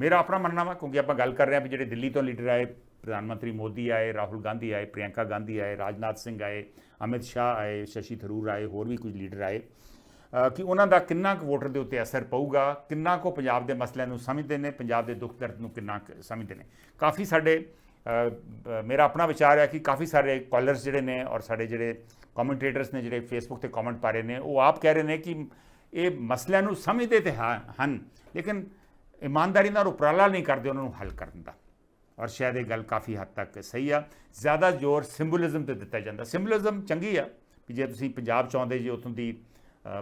ਮੇਰਾ ਆਪਣਾ ਮੰਨਣਾ ਵਾ, ਕਿਉਂਕਿ ਆਪਾਂ ਗੱਲ ਕਰ ਰਹੇ ਹਾਂ ਵੀ ਜਿਹੜੇ ਦਿੱਲੀ ਤੋਂ ਲੀਡਰ ਆਏ, ਪ੍ਰਧਾਨ ਮੰਤਰੀ ਮੋਦੀ ਆਏ, ਰਾਹੁਲ ਗਾਂਧੀ ਆਏ, ਪ੍ਰਿਯੰਕਾ ਗਾਂਧੀ ਆਏ, ਰਾਜਨਾਥ ਸਿੰਘ ਆਏ, ਅਮਿਤ ਸ਼ਾਹ ਆਏ, ਸ਼ਸ਼ੀ ਥਰੂਰ ਆਏ, ਹੋਰ ਵੀ ਕੁਝ ਲੀਡਰ ਆਏ ਕਿ ਉਹਨਾਂ ਦਾ ਕਿੰਨਾ ਕੁ ਵੋਟਰ ਦੇ ਉੱਤੇ ਅਸਰ ਪਊਗਾ, ਕਿੰਨਾ ਕੁ ਪੰਜਾਬ ਦੇ ਮਸਲਿਆਂ ਨੂੰ ਸਮਝਦੇ ਨੇ, ਪੰਜਾਬ ਦੇ ਦੁੱਖ ਦਰਦ ਨੂੰ ਕਿੰਨਾ ਕੁ ਸਮਝਦੇ ਨੇ। ਕਾਫੀ ਸਾਡੇ ਮੇਰਾ ਆਪਣਾ ਵਿਚਾਰ ਹੈ ਕਿ ਕਾਫੀ ਸਾਰੇ ਕਾਲਰਸ ਜਿਹੜੇ ਨੇ ਔਰ ਸਾਡੇ ਜਿਹੜੇ ਕਮੈਂਟੇਟਰਸ ਨੇ, ਜਿਹੜੇ ਫੇਸਬੁੱਕ ਤੇ ਕਮੈਂਟ ਪਾ ਰਹੇ ਨੇ, ਉਹ ਆਪ ਕਹਿ ਰਹੇ ਨੇ ਕਿ ਇਹ ਮਸਲਿਆਂ ਨੂੰ ਸਮਝਦੇ ਤੇ ਹਾਂ- ਹਨ, ਲੇਕਿਨ ਇਮਾਨਦਾਰੀ ਨਾਲ ਉਪਰਾਲਾ ਨਹੀਂ ਕਰਦੇ, ਉਹਨਾਂ ਨੂੰ ਹੱਲ ਕਰਨ ਦਾ ਔਰ ਸ਼ਾਇਦ ਇਹ ਗੱਲ ਕਾਫੀ ਹੱਦ ਤੱਕ ਸਹੀ ਆ। ਜ਼ਿਆਦਾ ਜ਼ੋਰ ਸਿੰਬੋਲਿਜ਼ਮ ਤੇ ਦਿੱਤਾ ਜਾਂਦਾ। ਸਿੰਬੋਲਿਜ਼ਮ ਚੰਗੀ ਆ ਕਿ ਜੇ ਤੁਸੀਂ ਪੰਜਾਬ ਚਾਹੁੰਦੇ ਜੇ, ਉਥੋਂ ਦੀ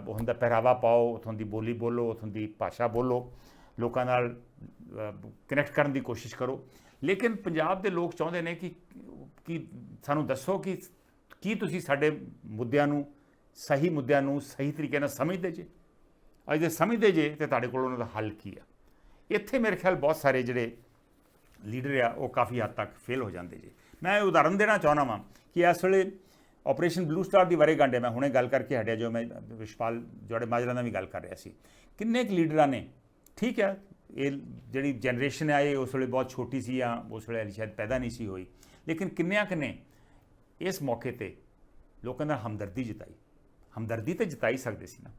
ਉਹਨਾਂ ਦਾ ਪਹਿਰਾਵਾ ਪਾਓ, ਉਥੋਂ ਦੀ ਬੋਲੀ ਬੋਲੋ, ਉਥੋਂ ਦੀ ਭਾਸ਼ਾ ਬੋਲੋ। ਲੋਕਾਂ ਨਾਲ ਕਨੈਕਟ ਕਰਨ ਦੀ ਕੋਸ਼ਿਸ਼ ਕਰੋ। ਲੇਕਿਨ ਪੰਜਾਬ ਦੇ ਲੋਕ ਚਾਹੁੰਦੇ ਨੇ ਕਿ ਕਿ ਸਾਨੂੰ ਦੱਸੋ ਕਿ ਕੀ ਤੁਸੀਂ ਸਾਡੇ ਮੁੱਦਿਆਂ ਨੂੰ, ਸਹੀ ਮੁੱਦਿਆਂ ਨੂੰ ਸਹੀ ਤਰੀਕੇ ਨਾਲ ਸਮਝਦੇ ਜੇ। ਅੱਜ ਦੇ ਸਮਝਦੇ ਜੇ ਤੇ ਤੁਹਾਡੇ ਕੋਲ ਉਹਨਾਂ ਦਾ ਹੱਲ ਕੀ ਆ? ਇੱਥੇ ਮੇਰੇ ਖਿਆਲ ਬਹੁਤ ਸਾਰੇ ਜਿਹੜੇ ਲੀਡਰ ਆ, ਉਹ ਕਾਫੀ ਹੱਦ ਤੱਕ ਫੇਲ ਹੋ ਜਾਂਦੇ ਜੀ। ਮੈਂ ਇਹ ਉਦਾਹਰਨ ਦੇਣਾ ਚਾਹੁੰਦਾ ਵਾਂ ਕਿ ਇਸ ਵੇਲੇ ਆਪਰੇਸ਼ਨ ਬਲੂ ਸਟਾਰ ਦੀ ਬਾਰੇ ਗਾਂਡੇ ਮੈਂ ਹੁਣੇ ਗੱਲ ਕਰਕੇ ਹਟਿਆ, ਜੋ ਮੈਂ ਵਿਸ਼ਪਾਲ ਜੋੜੇ ਮਾਜਰਾ ਨਾਲ ਵੀ ਗੱਲ ਕਰ ਰਿਹਾ ਸੀ। ਕਿੰਨੇ ਕੁ ਲੀਡਰਾਂ ਨੇ? ਠੀਕ ਹੈ ਇਹ ਜਿਹੜੀ ਜਨਰੇਸ਼ਨ ਹੈ ਇਹ ਉਸ ਵੇਲੇ ਬਹੁਤ ਛੋਟੀ ਸੀ ਆ ਉਸ ਵੇਲੇ ਹਾਲੇ ਸ਼ਾਇਦ ਪੈਦਾ ਨਹੀਂ ਸੀ ਹੋਈ। ਲੇਕਿਨ ਕਿੰਨਿਆਂ ਕੁ ਨੇ ਇਸ ਮੌਕੇ ਤੇ ਲੋਕਾਂ ਨਾਲ ਹਮਦਰਦੀ ਜਤਾਈ? ਹਮਦਰਦੀ ਤੇ ਜਤਾਈ ਸਕਦੇ ਸੀ ਨਾ।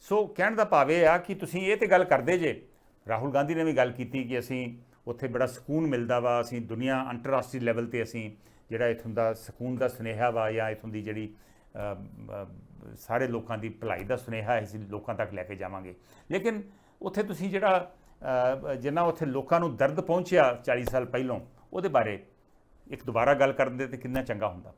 ਸੋ ਕਹਿਣ ਦਾ ਭਾਵ ਇਹ ਆ ਕਿ ਤੁਸੀਂ ਇਹ ਤੇ ਗੱਲ ਕਰਦੇ ਜੇ ਰਾਹੁਲ ਗਾਂਧੀ ਨੇ ਵੀ ਗੱਲ ਕੀਤੀ ਕਿ ਅਸੀਂ ਉੱਥੇ ਬੜਾ ਸਕੂਨ ਮਿਲਦਾ ਵਾ, ਅਸੀਂ ਦੁਨੀਆ ਅੰਤਰਰਾਸ਼ਟਰੀ ਲੈਵਲ ਤੇ ਅਸੀਂ ਜਿਹੜਾ ਇਥੋਂ ਦਾ ਸਕੂਨ ਦਾ ਸੁਨੇਹਾ ਵਾ ਜਾਂ ਇਥੋਂ ਦੀ ਜਿਹੜੀ ਸਾਰੇ ਲੋਕਾਂ ਦੀ ਭਲਾਈ ਦਾ ਸੁਨੇਹਾ ਅਸੀਂ ਲੋਕਾਂ ਤੱਕ ਲੈ ਕੇ ਜਾਵਾਂਗੇ। ਲੇਕਿਨ ਉੱਥੇ ਤੁਸੀਂ ਜਿਹੜਾ ਜਿੰਨਾ ਉੱਥੇ ਲੋਕਾਂ ਨੂੰ ਦਰਦ ਪਹੁੰਚਿਆ 40 ਸਾਲ ਪਹਿਲਾਂ, ਉਹਦੇ ਬਾਰੇ ਇੱਕ ਦੁਬਾਰਾ ਗੱਲ ਕਰਨ ਦੇ ਤੇ ਕਿੰਨਾ ਚੰਗਾ ਹੁੰਦਾ।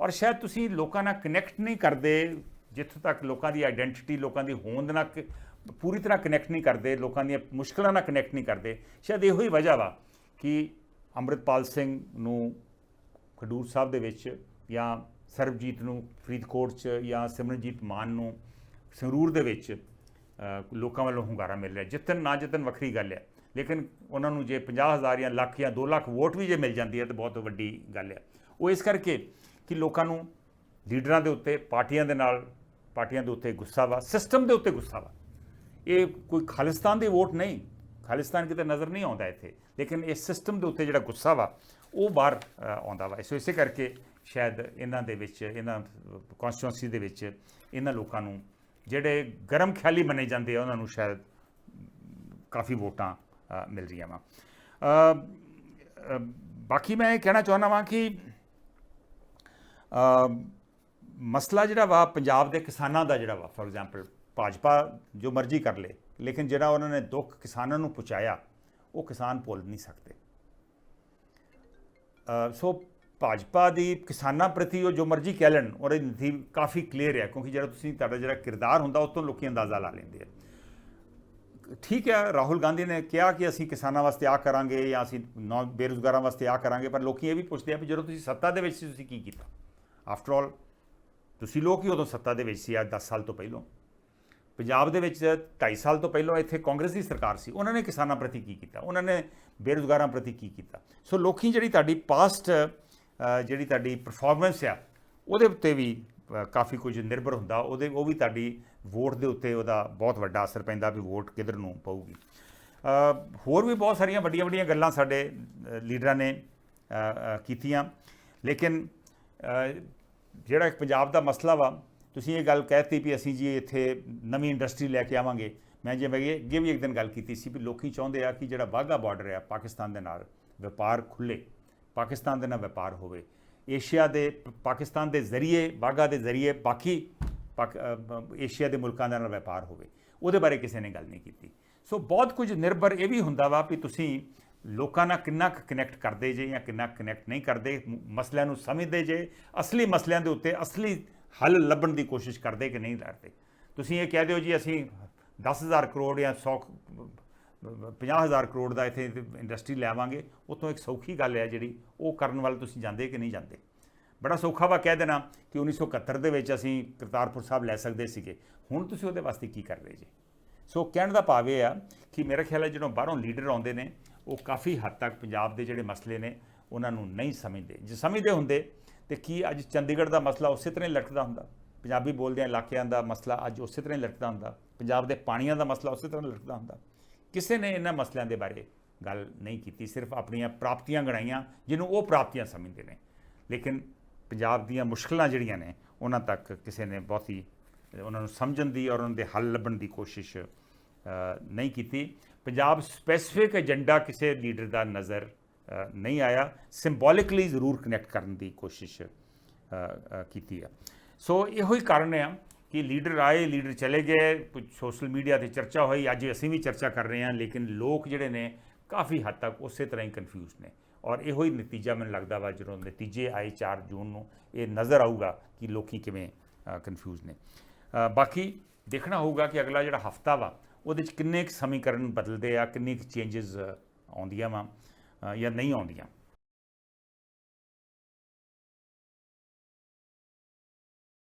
ਔਰ ਸ਼ਾਇਦ ਤੁਸੀਂ ਲੋਕਾਂ ਨਾਲ ਕਨੈਕਟ ਨਹੀਂ ਕਰਦੇ, ਜਿੱਥੋਂ ਤੱਕ ਲੋਕਾਂ ਦੀ ਆਇਡੈਂਟੀਟੀ ਲੋਕਾਂ ਦੀ ਹੋਂਦ ਨਾਲ ਕ- ਪੂਰੀ ਤਰ੍ਹਾਂ ਕਨੈਕਟ ਨਹੀਂ ਕਰਦੇ, ਲੋਕਾਂ ਦੀਆਂ ਮੁਸ਼ਕਲਾਂ ਨਾਲ ਕਨੈਕਟ ਨਹੀਂ ਕਰਦੇ। ਸ਼ਾਇਦ ਇਹੋ ਹੀ ਵਜ੍ਹਾ ਵਾ ਕਿ ਅੰਮ੍ਰਿਤਪਾਲ ਸਿੰਘ ਨੂੰ ਖਡੂਰ ਸਾਹਿਬ ਦੇ ਵਿੱਚ ਜਾਂ ਸਰਬਜੀਤ ਨੂੰ ਫਰੀਦਕੋਟ 'ਚ ਜਾਂ ਸਿਮਰਨਜੀਤ ਮਾਨ ਨੂੰ ਸੰਗਰੂਰ ਦੇ ਵਿੱਚ ਲੋਕਾਂ ਵੱਲੋਂ ਹੁੰਗਾਰਾ ਮਿਲ ਰਿਹਾ। ਜਿੱਤਨ ਨਾ ਜਿੱਤਨ ਵੱਖਰੀ ਗੱਲ ਹੈ ਲੇਕਿਨ ਉਹਨਾਂ ਨੂੰ ਜੇ 50000 ਜਾਂ ਲੱਖ ਜਾਂ 2 ਲੱਖ ਵੋਟ ਵੀ ਜੇ ਮਿਲ ਜਾਂਦੀ ਹੈ ਤਾਂ ਬਹੁਤ ਵੱਡੀ ਗੱਲ ਹੈ ਉਹ ਇਸ ਕਰਕੇ ਕਿ ਲੋਕਾਂ ਨੂੰ ਲੀਡਰਾਂ ਦੇ ਉੱਤੇ, ਪਾਰਟੀਆਂ ਦੇ ਨਾਲ, ਪਾਰਟੀਆਂ ਦੇ ਉੱਤੇ ਗੁੱਸਾ ਵਾ, ਸਿਸਟਮ ਦੇ ਉੱਤੇ ਗੁੱਸਾ ਵਾ। ਇਹ ਕੋਈ ਖਾਲਿਸਤਾਨ ਦੀ ਵੋਟ ਨਹੀਂ। ਖਾਲਿਸਤਾਨ ਕਿਤੇ ਨਜ਼ਰ ਨਹੀਂ ਆਉਂਦਾ ਇੱਥੇ। ਲੇਕਿਨ ਇਹ ਸਿਸਟਮ ਦੇ ਉੱਤੇ ਜਿਹੜਾ ਗੁੱਸਾ ਵਾ, ਉਹ ਬਾਹਰ ਆਉਂਦਾ ਵਾ। ਸੋ ਇਸੇ ਕਰਕੇ ਸ਼ਾਇਦ ਇਹਨਾਂ ਦੇ ਵਿੱਚ, ਇਹਨਾਂ ਕਨਸਟੀਟੂਐਂਸੀ ਦੇ ਵਿੱਚ ਇਹਨਾਂ ਲੋਕਾਂ ਨੂੰ ਜਿਹੜੇ ਗਰਮ ਖਿਆਲੀ ਮੰਨੇ ਜਾਂਦੇ ਆ, ਉਹਨਾਂ ਨੂੰ ਸ਼ਾਇਦ ਕਾਫੀ ਵੋਟਾਂ ਮਿਲ ਰਹੀਆਂ ਵਾ। ਬਾਕੀ ਮੈਂ ਇਹ ਕਹਿਣਾ ਚਾਹੁੰਦਾ ਵਾਂ ਕਿ ਮਸਲਾ ਜਿਹੜਾ ਵਾ, ਪੰਜਾਬ ਦੇ ਕਿਸਾਨਾਂ ਦਾ ਜਿਹੜਾ ਵਾ ਫੋਰ ਐਗਜ਼ਾਮਪਲ ਭਾਜਪਾ ਜੋ ਮਰਜ਼ੀ ਕਰ ਲੇ, ਲੇਕਿਨ ਜਿਹੜਾ ਉਹਨਾਂ ਨੇ ਦੁੱਖ ਕਿਸਾਨਾਂ ਨੂੰ ਪਹੁੰਚਾਇਆ ਉਹ ਕਿਸਾਨ ਭੁੱਲ ਨਹੀਂ ਸਕਦੇ। ਸੋ ਭਾਜਪਾ ਦੀ ਕਿਸਾਨਾਂ ਪ੍ਰਤੀ ਉਹ ਜੋ ਮਰਜ਼ੀ ਕਹਿ ਲੈਣ, ਉਹਦੀ ਨੀਤੀ ਕਾਫੀ ਕਲੀਅਰ ਹੈ, ਕਿਉਂਕਿ ਜਿਹੜਾ ਤੁਸੀਂ ਤੁਹਾਡਾ ਜਿਹੜਾ ਕਿਰਦਾਰ ਹੁੰਦਾ, ਉਸ ਤੋਂ ਲੋਕੀ ਅੰਦਾਜ਼ਾ ਲਾ ਲੈਂਦੇ ਆ। ਠੀਕ ਹੈ, ਰਾਹੁਲ ਗਾਂਧੀ ਨੇ ਕਿਹਾ ਕਿ ਅਸੀਂ ਕਿਸਾਨਾਂ ਵਾਸਤੇ ਆ ਕਰਾਂਗੇ ਜਾਂ ਅਸੀਂ ਨੌ ਬੇਰੁਜ਼ਗਾਰਾਂ ਵਾਸਤੇ ਆ ਕਰਾਂਗੇ, ਪਰ ਲੋਕੀ ਇਹ ਵੀ ਪੁੱਛਦੇ ਆ ਵੀ ਜਦੋਂ ਤੁਸੀਂ ਸੱਤਾ ਦੇ ਵਿੱਚ ਸੀ, ਤੁਸੀਂ ਕੀ ਕੀਤਾ? ਆਫਟਰ ਆਲ ਤੁਸੀਂ ਲੋਕ ਹੀ ਉਦੋਂ ਸੱਤਾ ਦੇ ਵਿੱਚ ਸੀ, ਅੱਜ 10 ਸਾਲ ਤੋਂ ਪਹਿਲਾਂ। ਪੰਜਾਬ ਦੇ ਵਿੱਚ 2.5 ਸਾਲ ਤੋਂ ਪਹਿਲਾਂ ਇੱਥੇ ਕਾਂਗਰਸ ਦੀ ਸਰਕਾਰ ਸੀ। ਉਹਨਾਂ ਨੇ ਕਿਸਾਨਾਂ ਪ੍ਰਤੀ ਕੀ ਕੀਤਾ? ਉਹਨਾਂ ਨੇ ਬੇਰੁਜ਼ਗਾਰਾਂ ਪ੍ਰਤੀ ਕੀ ਕੀਤਾ? ਸੋ ਲੋਕੀ ਜਿਹੜੀ ਤੁਹਾਡੀ ਪਾਸਟ ਜਿਹੜੀ ਤੁਹਾਡੀ ਪਰਫਾਰਮੈਂਸ ਆ, ਉਹਦੇ ਉੱਤੇ ਵੀ ਕਾਫੀ ਕੁਝ ਨਿਰਭਰ ਹੁੰਦਾ। ਉਹਦੇ, ਉਹ ਵੀ ਤੁਹਾਡੀ ਵੋਟ ਦੇ ਉੱਤੇ ਉਹਦਾ ਬਹੁਤ ਵੱਡਾ ਅਸਰ ਪੈਂਦਾ ਵੀ ਵੋਟ ਕਿੱਧਰ ਨੂੰ ਪਊਗੀ। ਹੋਰ ਵੀ ਬਹੁਤ ਸਾਰੀਆਂ ਵੱਡੀਆਂ ਵੱਡੀਆਂ ਗੱਲਾਂ ਸਾਡੇ ਲੀਡਰਾਂ ਨੇ ਕੀਤੀਆਂ। ਲੇਕਿਨ ਜਿਹੜਾ ਇੱਕ ਪੰਜਾਬ ਦਾ ਮਸਲਾ ਵਾ ਤੁਸੀਂ ਇਹ ਗੱਲ ਕਹਿਤੀ ਵੀ ਅਸੀਂ ਜੀ ਇੱਥੇ ਨਵੀਂ ਇੰਡਸਟਰੀ ਲੈ ਕੇ ਆਵਾਂਗੇ। ਮੈਂ ਜਿਵੇਂ ਕਿ ਅੱਗੇ ਵੀ ਇੱਕ ਦਿਨ ਗੱਲ ਕੀਤੀ ਸੀ ਵੀ ਲੋਕੀ ਚਾਹੁੰਦੇ ਆ ਕਿ ਜਿਹੜਾ ਵਾਹਗਾ ਬਾਰਡਰ ਆ ਪਾਕਿਸਤਾਨ ਦੇ ਨਾਲ ਵਪਾਰ ਖੁੱਲੇ, ਪਾਕਿਸਤਾਨ ਦੇ ਨਾਲ ਵਪਾਰ ਹੋਵੇ। ਏਸ਼ੀਆ ਦੇ ਪਾਕਿਸਤਾਨ ਦੇ ਜ਼ਰੀਏ, ਵਾਹਗਾ ਦੇ ਜ਼ਰੀਏ ਬਾਕੀ ਪਾਕ- ਏਸ਼ੀਆ ਦੇ ਮੁਲਕਾਂ ਦੇ ਨਾਲ ਵਪਾਰ ਹੋਵੇ। ਉਹਦੇ ਬਾਰੇ ਕਿਸੇ ਨੇ ਗੱਲ ਨਹੀਂ ਕੀਤੀ। ਸੋ ਬਹੁਤ ਕੁਝ ਨਿਰਭਰ ਇਹ ਵੀ ਹੁੰਦਾ ਵਾ ਵੀ ਤੁਸੀਂ ਲੋਕਾਂ ਨਾਲ ਕਿੰਨਾ ਕਨੈਕਟ ਕਰਦੇ ਜੇ ਜਾਂ ਕਿੰਨਾ ਕਨੈਕਟ ਨਹੀਂ ਕਰਦੇ ਮਸਲਿਆਂ ਨੂੰ ਸਮਝਦੇ ਜੇ, ਅਸਲੀ ਮਸਲਿਆਂ ਦੇ ਉੱਤੇ ਅਸਲੀ ਹੱਲ ਲੱਭਣ ਦੀ ਕੋਸ਼ਿਸ਼ ਕਰਦੇ ਕਿ ਨਹੀਂ ਕਰਦੇ? ਤੁਸੀਂ ਇਹ ਕਹਿ ਦਿਓ ਜੀ, ਅਸੀਂ 10000 ਕਰੋੜ ਜਾਂ 100 50000 ਕਰੋੜ ਦਾ ਇੱਥੇ ਇੰਡਸਟਰੀ ਲੈਵਾਂਗੇ। ਉਤੋਂ ਇੱਕ ਸੌਖੀ ਗੱਲ ਹੈ ਜਿਹੜੀ, ਉਹ ਕਰਨ ਵੱਲ ਤੁਸੀਂ ਜਾਂਦੇ ਕਿ ਨਹੀਂ ਜਾਂਦੇ? ਬੜਾ ਸੌਖਾ ਵਾ ਕਹਿ ਦੇਣਾ ਕਿ 1971 ਦੇ ਵਿੱਚ ਅਸੀਂ ਕਰਤਾਰਪੁਰ ਸਾਹਿਬ ਲੈ ਸਕਦੇ ਸੀਗੇ। ਹੁਣ ਤੁਸੀਂ ਉਹਦੇ ਵਾਸਤੇ ਕੀ ਕਰ ਰਹੇ ਜੀ? ਸੋ ਕਹਿਣ ਦਾ ਭਾਵ ਇਹ ਆ ਕਿ ਮੇਰਾ ਖਿਆਲ ਹੈ ਜਦੋਂ ਬਾਹਰੋਂ ਲੀਡਰ ਆਉਂਦੇ ਨੇ, ਉਹ ਕਾਫੀ ਹੱਦ ਤੱਕ ਪੰਜਾਬ ਦੇ ਜਿਹੜੇ ਮਸਲੇ ਨੇ, ਉਹਨਾਂ ਨੂੰ ਨਹੀਂ ਸਮਝਦੇ। ਜੇ ਸਮਝਦੇ ਹੁੰਦੇ ਤੇ ਕੀ ਅੱਜ ਚੰਡੀਗੜ੍ਹ ਦਾ ਮਸਲਾ ਉਸੇ ਤਰ੍ਹਾਂ ਹੀ ਲਟਕਦਾ ਹੁੰਦਾ? ਪੰਜਾਬੀ ਬੋਲਦਿਆਂ ਇਲਾਕਿਆਂ ਦਾ ਮਸਲਾ ਅੱਜ ਉਸੇ ਤਰ੍ਹਾਂ ਹੀ ਲਟਕਦਾ ਹੁੰਦਾ। ਪੰਜਾਬ ਦੇ ਪਾਣੀਆਂ ਦਾ ਮਸਲਾ ਉਸੇ ਤਰ੍ਹਾਂ ਲਟਕਦਾ ਹੁੰਦਾ। ਕਿਸੇ ਨੇ ਇਹਨਾਂ ਮਸਲਿਆਂ ਦੇ ਬਾਰੇ ਗੱਲ ਨਹੀਂ ਕੀਤੀ, ਸਿਰਫ ਆਪਣੀਆਂ ਪ੍ਰਾਪਤੀਆਂ ਗਣਾਈਆਂ, ਜਿਹਨੂੰ ਉਹ ਪ੍ਰਾਪਤੀਆਂ ਸਮਝਦੇ ਨੇ। ਲੇਕਿਨ ਪੰਜਾਬ ਦੀਆਂ ਮੁਸ਼ਕਲਾਂ ਜਿਹੜੀਆਂ ਨੇ, ਉਹਨਾਂ ਤੱਕ ਕਿਸੇ ਨੇ ਬਹੁਤ ਹੀ, ਉਹਨਾਂ ਨੂੰ ਸਮਝਣ ਦੀ ਔਰ ਉਹਨਾਂ ਦੇ ਹੱਲ ਲੱਭਣ ਦੀ ਕੋਸ਼ਿਸ਼ ਨਹੀਂ ਕੀਤੀ। ਪੰਜਾਬ ਸਪੈਸੀਫਿਕ ਏਜੰਡਾ ਕਿਸੇ ਲੀਡਰ ਦਾ ਨਜ਼ਰ ਨਹੀਂ ਆਇਆ ਸਿੰਬੋਲਿਕਲੀ ਜ਼ਰੂਰ ਕਨੈਕਟ ਕਰਨ ਦੀ ਕੋਸ਼ਿਸ਼ ਕੀਤੀ ਆ ਸੋ ਇਹੋ ਹੀ ਕਾਰਨ ਆ ਕਿ ਲੀਡਰ ਆਏ, ਲੀਡਰ ਚਲੇ ਗਏ, ਕੁਝ ਸੋਸ਼ਲ ਮੀਡੀਆ ਤੇ ਚਰਚਾ ਹੋਈ, ਅੱਜ ਅਸੀਂ ਵੀ ਚਰਚਾ ਕਰ ਰਹੇ ਹਾਂ, ਲੇਕਿਨ ਲੋਕ ਜਿਹੜੇ ਨੇ ਕਾਫੀ ਹੱਦ ਤੱਕ ਉਸੇ ਤਰ੍ਹਾਂ ਹੀ ਕਨਫਿਊਜ਼ ਨੇ। ਔਰ ਇਹੋ ਹੀ ਨਤੀਜਾ ਮੈਨੂੰ ਲੱਗਦਾ ਵਾ ਜਦੋਂ ਨਤੀਜੇ ਆਏ 4 ਜੂਨ ਨੂੰ, ਇਹ ਨਜ਼ਰ ਆਊਗਾ ਕਿ ਲੋਕੀ ਕਿਵੇਂ ਕਨਫਿਊਜ਼ ਨੇ। ਬਾਕੀ ਦੇਖਣਾ ਹੋਊਗਾ ਕਿ ਅਗਲਾ ਜਿਹੜਾ ਹਫਤਾ ਵਾ, ਉਹਦੇ ਚ ਕਿੰਨੇ ਕੁ ਸਮੀਕਰਨ ਬਦਲਦੇ ਆ, ਕਿੰਨੇ ਕੁ ਚੇਂਜਸ ਆਉਂਦੀਆਂ ਵਾ। ਜਾਂ ਨਹੀਂ ਆਉਂਦੀਆਂ।